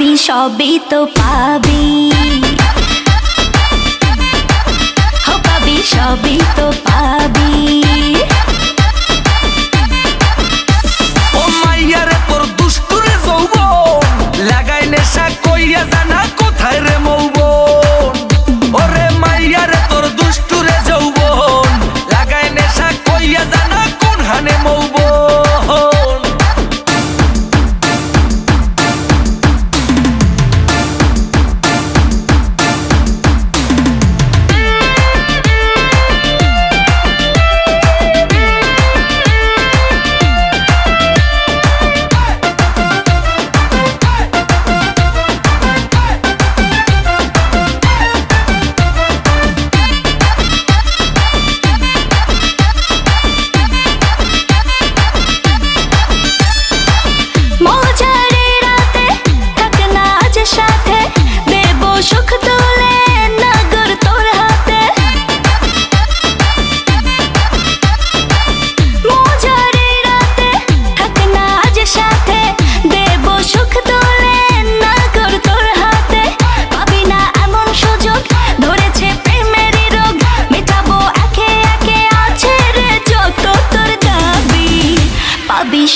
পাবি, সবই তো পাবি। পাবি, সবই তো পাবি। ও মাইয়ারে তোর দুষ্টুরে যৌব লাগাই নেশা কইয়া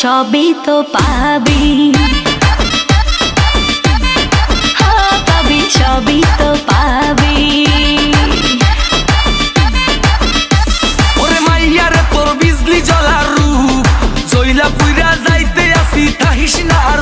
সবই তো পাবি। হ্যাঁ, পাবি, সবই তো পাবি। ওরে মাইয়ার তোর বিজলি জ্বলার রূপ। জইলা পুইরা যাইতে আসি তাহিস না আর